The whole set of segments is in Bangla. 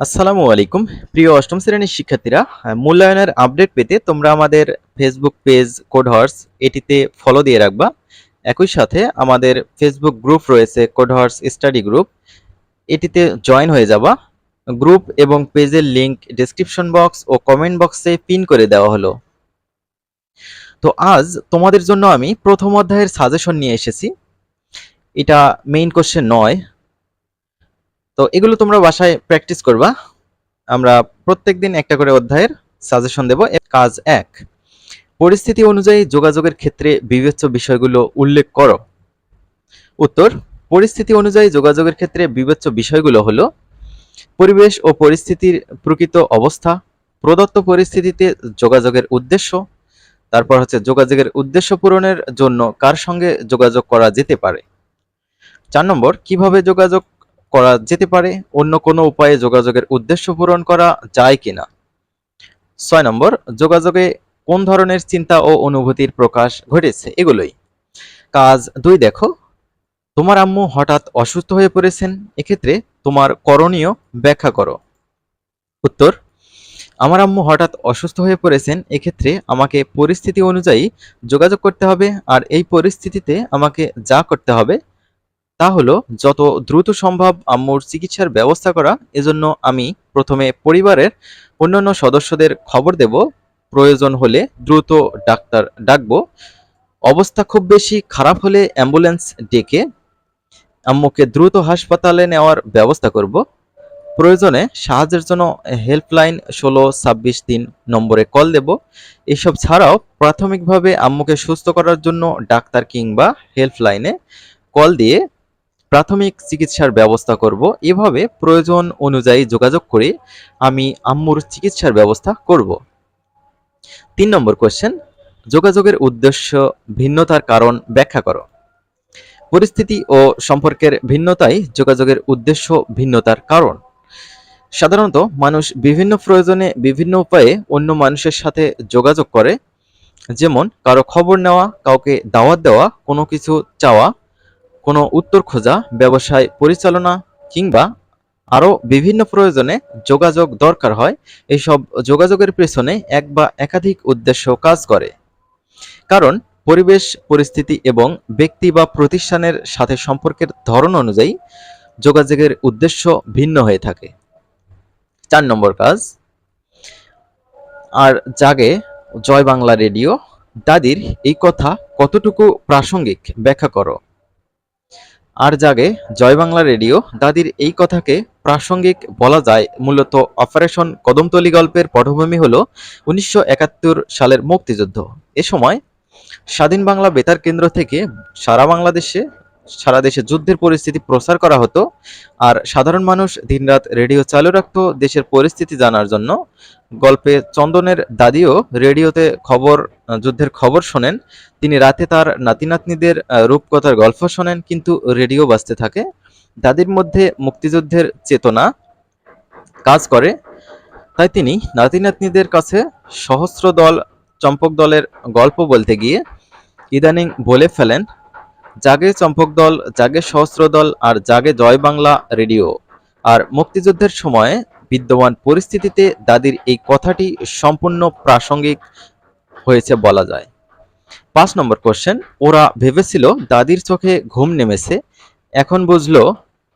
আসসালামু আলাইকুম। প্রিয় অষ্টম শ্রেণির শিক্ষার্থীরা মূল্যায়নের আপডেট পেতে তোমরা আমাদের ফেসবুক পেজ কোড হর্স এটিতে ফলো দিয়ে রাখবা। একই সাথে আমাদের ফেসবুক গ্রুপ রয়েছে কোড হর্স স্টাডি গ্রুপ এটিতে জয়েন হয়ে যাবা। গ্রুপ এবং পেজের লিংক ডেসক্রিপশন বক্স ও কমেন্ট বক্সে পিন করে দেওয়া হলো। তো আজ তোমাদের জন্য আমি প্রথম অধ্যায়ের সাজেশন নিয়ে এসেছি। এটা মেইন কোশ্চেন নয় তো এগুলো তোমরা বাসায় প্র্যাকটিস করবা। আমরা প্রত্যেকদিন একটা করে অধ্যায়ের সাজেশন দেব। কাজ এক, পরিস্থিতি অনুযায়ী যোগাযোগের ক্ষেত্রে বিবেচ্য বিষয়গুলো উল্লেখ করো। উত্তর, পরিস্থিতি অনুযায়ী যোগাযোগের ক্ষেত্রে বিবেচ্য বিষয়গুলো হলো পরিবেশ ও পরিস্থিতির প্রকৃত অবস্থা, প্রদত্ত পরিস্থিতিতে যোগাযোগের উদ্দেশ্য, তারপর হচ্ছে যোগাযোগের উদ্দেশ্য পূরণের জন্য কার সঙ্গে যোগাযোগ করা যেতে পারে। চার নম্বর, কীভাবে যোগাযোগ করা যেতে পারে। অন্য কোনো উপায়ে যোগাযোগের উদ্দেশ্য পূরণ করা যায় কিনা? ছয় নম্বর, যোগাযোগে কোন ধরনের চিন্তা ও অনুভূতির প্রকাশ ঘটেছে? এগুলোই। কাজ দুই, দেখো। তোমার আম্মু হঠাৎ অসুস্থ হয়ে পড়েছেন, এক্ষেত্রে তোমার করণীয় ব্যাখ্যা করো। উত্তর, আমার আম্মু হঠাৎ অসুস্থ হয়ে পড়েছেন, এক্ষেত্রে আমাকে পরিস্থিতি অনুযায়ী যোগাযোগ করতে হবে, আর এই পরিস্থিতিতে আমাকে যা করতে হবে তা হলো, যত দ্রুত সম্ভব আম্মুর চিকিৎসার ব্যবস্থা করা, এজন্য আমি প্রথমে পরিবারের অন্যান্য সদস্যদের খবর দেব। প্রয়োজন হলে দ্রুত ডাক্তার ডাকবো। অবস্থা খুব বেশি খারাপ হলে অ্যাম্বুলেন্স ডেকে আম্মুকে দ্রুত হাসপাতালে নেওয়ার ব্যবস্থা করব। প্রয়োজনে সাহায্যের জন্য হেল্পলাইন ষোলো, ছাব্বিশ, তিন নম্বরে কল দেব। এসব ছাড়াও প্রাথমিকভাবে আম্মুকে সুস্থ করার জন্য ডাক্তার কিংবা হেল্পলাইনে কল দিয়ে প্রাথমিক চিকিৎসার ব্যবস্থা করব। এভাবে প্রয়োজন অনুযায়ী যোগাযোগ করে আমি আম্মুর চিকিৎসার ব্যবস্থা করব। তিন নম্বর কোয়েশ্চেন যোগাযোগের উদ্দেশ্য ভিন্নতার কারণ ব্যাখ্যা করো। পরিস্থিতি ও সম্পর্কের ভিন্নতাই যোগাযোগের উদ্দেশ্য ভিন্নতার কারণ। সাধারণত মানুষ বিভিন্ন প্রয়োজনে বিভিন্ন উপায়ে অন্য মানুষের সাথে যোগাযোগ করে। যেমন, কারও খবর নেওয়া, কাউকে দাওয়াত দেওয়া, কোনো কিছু চাওয়া কোনো উত্তর খোঁজা, ব্যবসায় পরিচালনা কিংবা আরও বিভিন্ন প্রয়োজনে যোগাযোগ দরকার হয় এইসব যোগাযোগের পেছনে এক বা একাধিক উদ্দেশ্য কাজ করে। কারণ পরিবেশ, পরিস্থিতি এবং ব্যক্তি বা প্রতিষ্ঠানের সাথে সম্পর্কের ধরন অনুযায়ী যোগাযোগের উদ্দেশ্য ভিন্ন হয়ে থাকে। চার নম্বর কাজ। আর জাগে, জয় বাংলা রেডিও। দাদির এই কথা কতটুকু প্রাসঙ্গিক? ব্যাখ্যা করো। আর জাগে জয় বাংলা রেডিও, দাদির এই কথাকে প্রাসঙ্গিক বলা যায়। মূলত অপারেশন কদমতলি গল্পের পটভূমি হল উনিশশো একাত্তর সালের মুক্তিযুদ্ধ। এ সময় স্বাধীন বাংলা বেতার কেন্দ্র থেকে সারা বাংলাদেশে সারা দেশে যুদ্ধের পরিস্থিতি প্রচার করা হতো। আর সাধারণ মানুষ দিনরাত রেডিও চালু রাখতো দেশের পরিস্থিতি জানার জন্য। গল্পে চন্দনের দাদিও রেডিওতে খবর, যুদ্ধের খবর শোনেন। তিনি রাতে তার নাতি নাতনিদের রূপকথার গল্প শোনেন, কিন্তু রেডিও বাজতে থাকে। দাদির মধ্যে মুক্তিযুদ্ধের চেতনা কাজ করে। তাই তিনি নাতি নাতনিদের কাছে সহস্র দল, চম্পক দলের গল্প বলতে গিয়ে ইদানিং বলে ফেলেন। জাগে চম্পক দল, জাগে সহস্র দল আর জাগে জয় বাংলা রেডিও। আর মুক্তিযুদ্ধের সময়ে বিদ্যমান পরিস্থিতিতে দাদির এই কথাটি সম্পূর্ণ প্রাসঙ্গিক হয়েছে বলা যায়। পাঁচ নম্বর কোশ্চেন ওরা ভেবেছিল দাদির চোখে ঘুম নেমেছে, এখন বুঝলো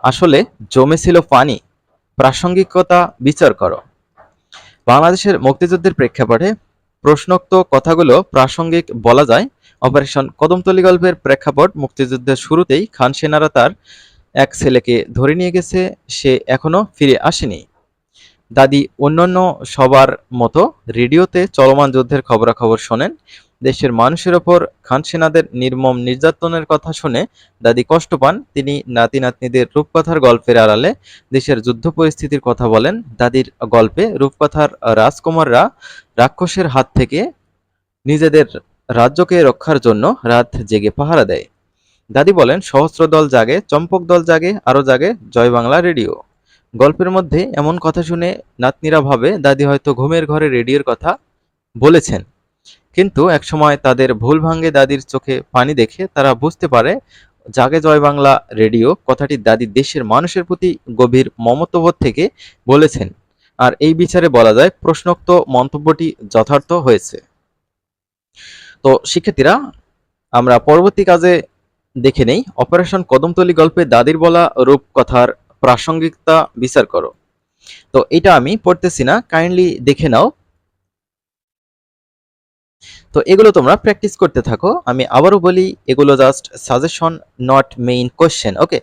আসলে জমেছিল পানি। প্রাসঙ্গিকতা বিচার করো। বাংলাদেশের মুক্তিযুদ্ধের প্রেক্ষাপটে প্রশ্নোক্ত কথাগুলো প্রাসঙ্গিক বলা যায় অপারেশন কদমতলি গল্পের প্রেক্ষাপট মুক্তিযুদ্ধের শুরুতেই খান সেনারা তার এক ছেলেকে ধরে নিয়ে গেছে। সে এখনও ফিরে আসেনি। দাদি, অন্যান্য সবার মতো রেডিওতে চলমান যুদ্ধের খবরাখবর শোনেন। দেশের মানুষের ওপর খান সেনাদের নির্মম নির্যাতনের কথা শুনে দাদি কষ্ট পান। তিনি নাতি নাতনিদের রূপকথার গল্পের আড়ালে দেশের যুদ্ধ পরিস্থিতির কথা বলেন। দাদির গল্পে রূপকথার রাজকুমাররা রাক্ষসের হাত থেকে নিজেদের রাজ্যকে রক্ষার জন্য রাত জেগে পাহারা দেয়। দাদি বলেন, সহস্র দল জাগে, চম্পক দল জাগে, আরও জাগে, জয় বাংলা রেডিও। গল্পের মধ্যে এমন কথা শুনে নাতনিরা ভাবে, দাদি হয়তো ঘুমের ঘরে রেডিওর কথা বলেছেন। কিন্তু একসময় তাদের ভুল ভাঙ্গে দাদির চোখে পানি দেখে তারা বুঝতে পারে, জাগে জয় বাংলা রেডিও কথাটি দাদি দেশের মানুষের প্রতি গভীর মমত্ববোধ থেকে বলেছেন। আর এই বিচারে বলা যায়, প্রশ্নোক্ত মন্তব্যটি যথার্থ হয়েছে। তো শিক্ষার্থীরা, আমরা পরবর্তী কাজে দেখে নেই। অপারেশন কদমতলী গল্পে দাদির বলা রূপকথার প্রাসঙ্গিকতা বিচার করো। তো এটা আমি পড়তেছি না কাইন্ডলি দেখে নাও। তো এগুলো তোমরা প্র্যাকটিস করতে থাকো। আমি আবারও বলি, এগুলো just suggestion not main question okay